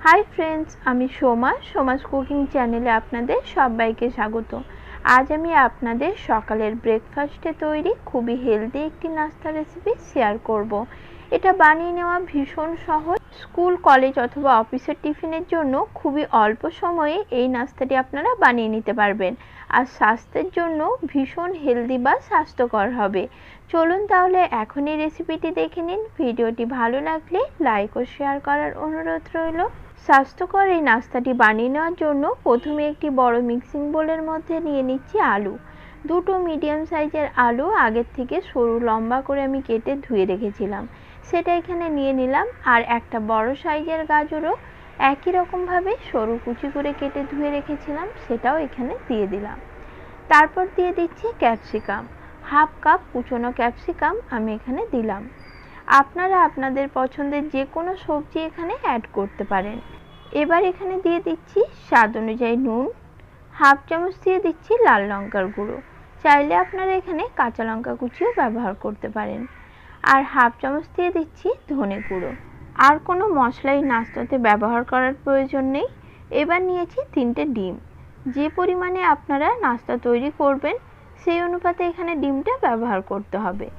Hi friends আমি Soma, Soma's cooking চ্যানেলে আপনাদের সবাইকে স্বাগত আজ আমি আপনাদের সকালের ব্রেকফাস্টে তৈরি খুবই হেলদি একটি নাস্তা রেসিপি শেয়ার করব। এটা বানিয়ে নেওয়া ভীষণ সহজ। স্কুল, কলেজ অথবা অফিসের টিফিনের জন্য খুবই অল্প সময়ে এই নাস্তাটি আপনারা বানিয়ে নিতে পারবেন। আর স্বাস্থ্যের জন্য ভীষণ হেলদি বা স্বাস্থ্যকর হবে। চলুন তাহলে এখনই রেসিপিটি দেখে নিন। ভিডিওটি ভালো লাগলে লাইক ও শেয়ার করার অনুরোধ রইল। স্বাস্থ্যকর এই নাস্তাটি বানিয়ে নেওয়ার জন্য প্রথমে একটি বড় মিক্সিং বোলের মধ্যে নিয়ে নিচ্ছি আলু। দুটো মিডিয়াম সাইজের আলু আগের থেকে সরু লম্বা করে আমি কেটে ধুয়ে রেখেছিলাম। সেটা এখানে নিয়ে নিলাম। আর একটা বড় সাইজের গাজরও একই রকমভাবে সরু কুচি করে কেটে ধুয়ে রেখেছিলাম, সেটাও এখানে দিয়ে দিলাম। তারপর দিয়ে দিচ্ছি ক্যাপসিকাম। হাফ কাপ কুচনো ক্যাপসিকাম আমি এখানে দিলাম। আপনারা আপনাদের পছন্দের যে কোনো সবজি এখানে অ্যাড করতে পারেন। এবার এখানে দিয়ে দিচ্ছি স্বাদ অনুযায়ী নুন। হাফ চামচ দিয়ে দিচ্ছি লাল লঙ্কার গুঁড়ো। চাইলে আপনারা এখানে কাঁচা লঙ্কা কুচিও ব্যবহার করতে পারেন। আর হাফ চামচ দিয়ে দিচ্ছি ধনে গুঁড়ো। আর কোনো মশলাই নাস্তাতে ব্যবহার করার প্রয়োজন নেই। এবার নিয়েছি তিনটে ডিম। যে পরিমাণে আপনারা নাস্তা তৈরি করবেন, সেই অনুপাতে এখানে ডিমটা ব্যবহার করতে হবে।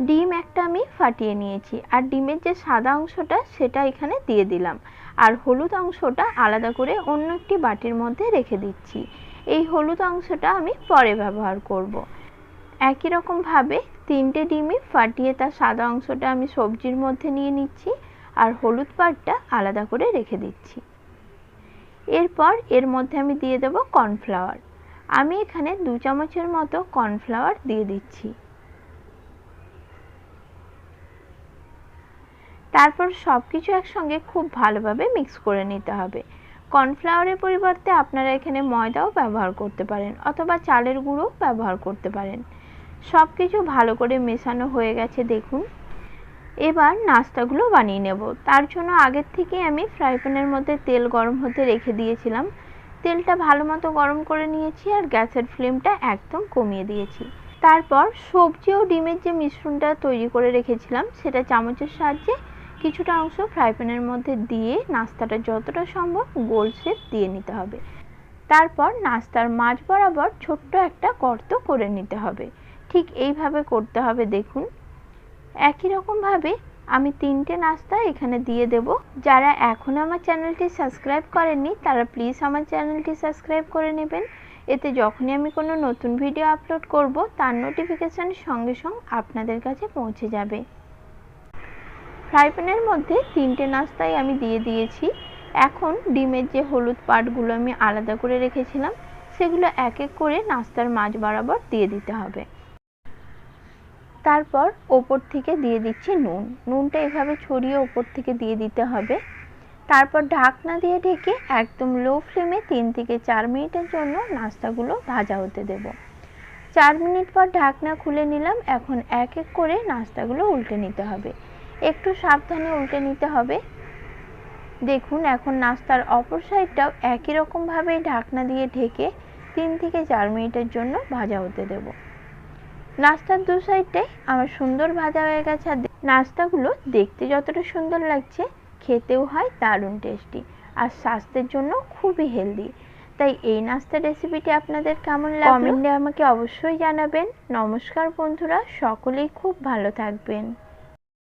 ডিম একটা আমি ফাটিয়ে নিয়েছি, আর ডিমের যে সাদা অংশটা সেটা এখানে দিয়ে দিলাম। আর হলুদ অংশটা আলাদা করে অন্য একটি বাটির মধ্যে রেখে দিচ্ছি। এই হলুদ অংশটা আমি পরে ব্যবহার করব। একই রকমভাবে তিনটে ডিমই ফাটিয়ে তার সাদা অংশটা আমি সবজির মধ্যে নিয়ে নিচ্ছি আর হলুদ পাটটা আলাদা করে রেখে দিচ্ছি। এরপর এর মধ্যে আমি দিয়ে দেব কর্নফ্লাওয়ার। আমি এখানে দু চামচের মতো কর্নফ্লাওয়ার দিয়ে দিচ্ছি। তারপর সব কিছু একসঙ্গে খুব ভালোভাবে মিক্স করে নিতে হবে। কর্নফ্লাওয়ারের পরিবর্তে আপনারা এখানে ময়দাও ব্যবহার করতে পারেন অথবা চালের গুঁড়ো ব্যবহার করতে পারেন। সব কিছু ভালো করে মেশানো হয়ে গেছে, দেখুন। এবার নাস্তাগুলো বানিয়ে নেব। তার জন্য আগের থেকে আমি ফ্রাই প্যানের মধ্যে তেল গরম হতে রেখে দিয়েছিলাম। তেলটা ভালো মতো গরম করে নিয়েছি আর গ্যাসের ফ্লেমটা একদম কমিয়ে দিয়েছি। তারপর সবজি ও ডিমের যে মিশ্রণটা তৈরি করে রেখেছিলাম, সেটা চামচের সাহায্যে কিছুটা অংশ ফ্রাই প্যানের মধ্যে দিয়ে নাস্তাটা যতটা সম্ভব গোল শেপ দিয়ে নিতে হবে। তারপর নাস্তার মাঝ বরাবর ছোট্ট একটা গর্ত করে নিতে হবে। ঠিক এইভাবে করতে হবে, দেখুন। একই রকমভাবে আমি তিনটে নাস্তা এখানে দিয়ে দেব। যারা এখনও আমার চ্যানেলটি সাবস্ক্রাইব করেননি, তারা প্লিজ আমার চ্যানেলটি সাবস্ক্রাইব করে নেবেন। এতে যখনই আমি কোনো নতুন ভিডিও আপলোড করব, তার নোটিফিকেশান সঙ্গে সঙ্গে আপনাদের কাছে পৌঁছে যাবে। ফ্রাই প্যানের মধ্যে তিনটে নাস্তাই আমি দিয়ে দিয়েছি। এখন ডিমের যে হলুদ পাটগুলো আমি আলাদা করে রেখেছিলাম, সেগুলো এক এক করে নাস্তার মাঝ বরাবর দিয়ে দিতে হবে। তারপর ওপর থেকে দিয়ে দিচ্ছি নুন। নুনটা এভাবে ছড়িয়ে ওপর থেকে দিয়ে দিতে হবে। তারপর ঢাকনা দিয়ে ঢেকে একদম লো ফ্লেমে তিন থেকে চার মিনিটের জন্য নাস্তাগুলো ভাজা হতে দেব। চার মিনিট পর ঢাকনা খুলে নিলাম। এখন এক এক করে নাস্তাগুলো উল্টে নিতে হবে। একটু সাবধানে উল্টে নিতে হবে। দেখুন, এখন নাস্তার অপর সাইডটাও একই রকমভাবে ঢাকনা দিয়ে ঢেকে তিন থেকে চার মিনিটের জন্য ভাজা হতে দেব। নাস্তার দু সাইডে আমার সুন্দর ভাজা হয়ে গেছে আর নাস্তাগুলো দেখতে যতটা সুন্দর লাগছে, খেতেও হয় দারুণ টেস্টি আর স্বাস্থ্যের জন্য খুবই হেলদি তাই এই নাস্তার রেসিপিটি আপনাদের কেমন লাগে কমেন্টে আমাকে অবশ্যই জানাবেন। নমস্কার বন্ধুরা, সকলেই খুব ভালো থাকবেন।